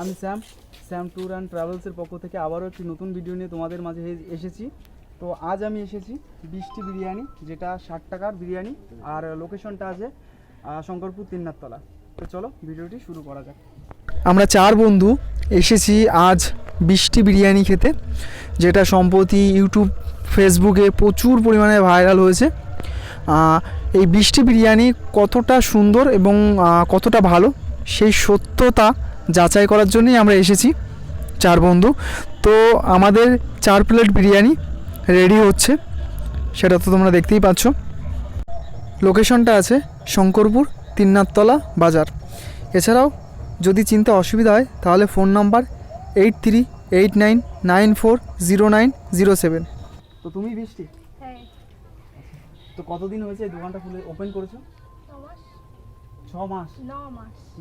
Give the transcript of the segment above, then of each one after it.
আমি Sam Sam tour and ট্রাভেলসের পক্ষ থেকে আবারও একটি নতুন ভিডিও নিয়ে তোমাদের মাঝে এসেছি। তো আজ আমি এসেছি বৃষ্টি বিরিয়ানি, যেটা ষাট টাকার বিরিয়ানি, আর লোকেশনটা আছে শঙ্করপুর তিননাথতলা তো চলো ভিডিওটি শুরু করা যাক। আমরা চার বন্ধু এসেছি আজ বৃষ্টি বিরিয়ানি খেতে, যেটা সম্প্রতি ইউটিউব, ফেসবুকে প্রচুর পরিমাণে ভাইরাল হয়েছে। এই বৃষ্টি বিরিয়ানি কতটা সুন্দর এবং কতটা ভালো, সেই সত্যতা যাচাই করার জন্যই আমরা এসেছি চার বন্ধু। তো আমাদের চার প্লেট বিরিয়ানি রেডি হচ্ছে সেটা তো তোমরা দেখতেই পাচ্ছ। লোকেশনটা আছে শঙ্করপুর তিন্নাথতলা বাজার। এছাড়াও যদি চিনতে অসুবিধা হয় তাহলে phone number eight three eight nine nine four zero nine zero seven তো তুমি বৃষ্টি? হ্যাঁ। তো কতদিন হয়েছে এই দোকানটা খুলে ওপেন করেছ? ছ মাস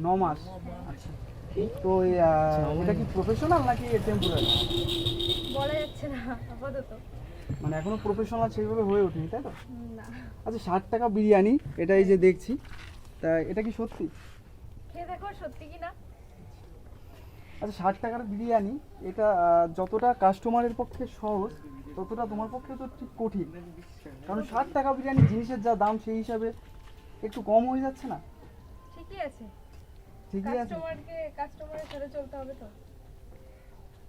ন মাস। আচ্ছা। তো এটা কি প্রফেশনাল নাকি টেম্পোরারি বলা যাচ্ছে না আপাতত। মানে এখনও প্রফেশনাল সেইভাবে হয়ে ওঠেনি তাই তো? আচ্ছা ষাট টাকা বিরিয়ানি এটা এই যে দেখছি। তা এটা কি সত্যি? খেয়ে দেখো সত্যি কি না? আচ্ছা ষাট টাকার বিরিয়ানি এটা যতটা কাস্টমারের পক্ষে সহজ ততটা তোমার পক্ষে তো ঠিক কঠিন। কারণ ষাট টাকা বিরিয়ানি জিনিসের যা দাম সেই হিসাবে একটু কম হয়ে যাচ্ছে না? ঠিকই আছে। ঠিকই আছে। কাস্টমারকে কাস্টমারের সাথে চলতে হবে তো।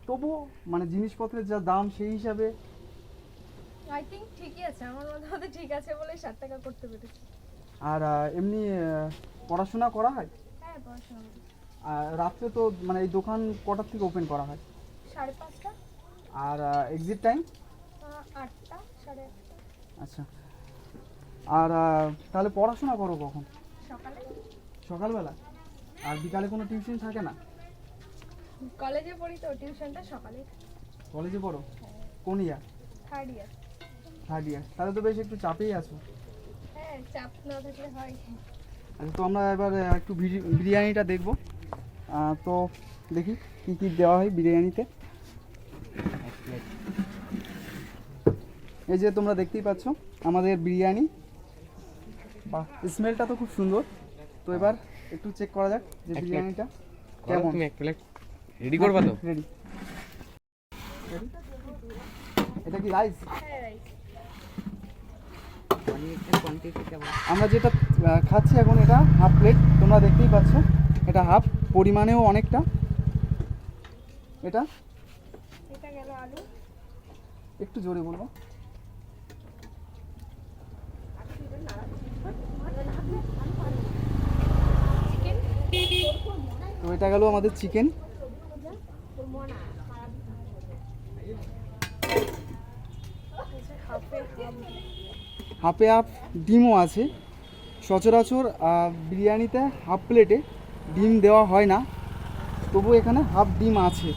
তবুও মানে জিনিসপত্রের যা দাম সেই হিসাবে। আই থিঙ্ক ঠিকই আছে। আমার মধ্যে মধ্যে ঠিক আছে বলে ষাট টাকা করতে পেরেছি। আর এমনি পড়াশোনা করা হয়? হ্যাঁ পড়াশোনা আর রাত্রে তো মানে এই দোকান কটার থেকে ওপেন করা হয়? সাড়ে পাঁচটা। আর এক্সিট টাইম আটটা সাড়ে আচ্ছা। আর তাহলে পড়াশোনা করো কখন? সকালে। সকালবেলা? আর বিকালে কোনো টিউশন থাকে না? কলেজে পড়ি তো টিউশনটা সকালে। কলেজে পড়ো? কোন year third year third year তাহলে তো বেশ একটু চাপেই আছো। হ্যাঁ চাপ না থাকলে হয়। আচ্ছা তো আমরা এবার একটু বিরি- বিরিয়ানিটা দেখব। তো দেখি কি কি দেওয়া হয় বিরিয়ানিতে। এই যে তোমরা দেখতেই পাচ্ছ আমাদের বিরিয়ানি। বাহ স্মেলটা তো খুব সুন্দর। তো এবার একটু চেক করা যাক যে বিরিয়ানিটা কেমন। তুমি এক প্লেট রেডি করবা তো? রেডি এটা কি রাইস হ্যাঁ আমরা যেটা খাচ্ছি এখন এটা হাফ প্লেট তোমরা দেখতেই পাচ্ছ এটা হাফ পরিমাণেও অনেকটা। এটা? এটা গেল আলু। একটু জোরে বলব চিকেন তো এটা গেল আমাদের চিকেন। হাফে হাফে ডিমও আছে। সচরাচর বিরিয়ানিতে হাফ প্লেটে ডিম দেওয়া হয় না। তবু এখানে হাফ ডিম আছে।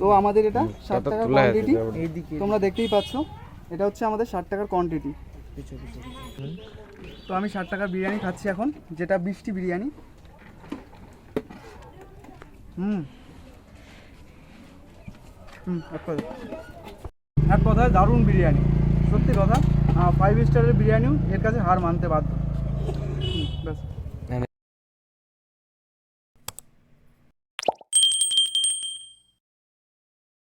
তো আমাদের এটা ষাট টাকার কোয়ান্টিটি তোমরা দেখতেই পাচ্ছ এটা হচ্ছে আমাদের ষাট টাকার কোয়ান্টিটি তো আমি ষাট টাকার বিরিয়ানি খাচ্ছি এখন যেটা বৃষ্টি বিরিয়ানি। হুম। হুম, এক এক কথায় দারুণ বিরিয়ানি। সত্যি কথা ফাইভ স্টারের বিরিয়ানিও এর কাছে হার মানতে বাধ্য। ব্যাস।